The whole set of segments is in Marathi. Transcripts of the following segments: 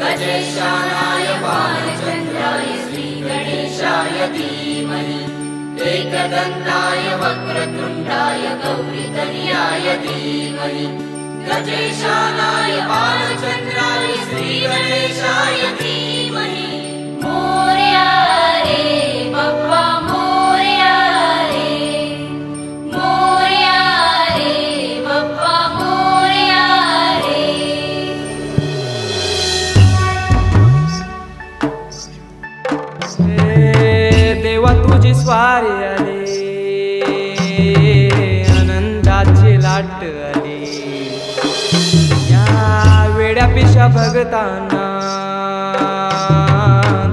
गजेशानाय बालचन्द्राय श्रीगणेशाय धीमहि एकदन्ताय वक्रतुण्डाय गौरी धीमहि गजेशानाय बालचन्द्राय स्त्रीमणि शायती महि भूर्याय वारे आनंदाची लाट आली. या वेड्या भगताना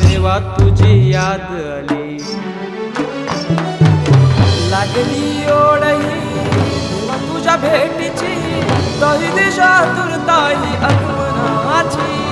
देवा तुझी याद आली. लागली ओढही तुझ्या भेटीची तही दिशा तुरताई आगमनाची.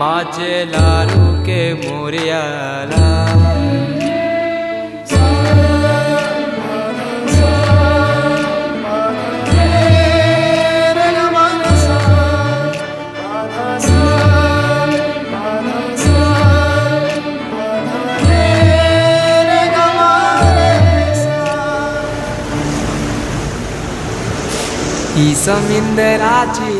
माझे लारू के मोर्याला। ही समिंदराची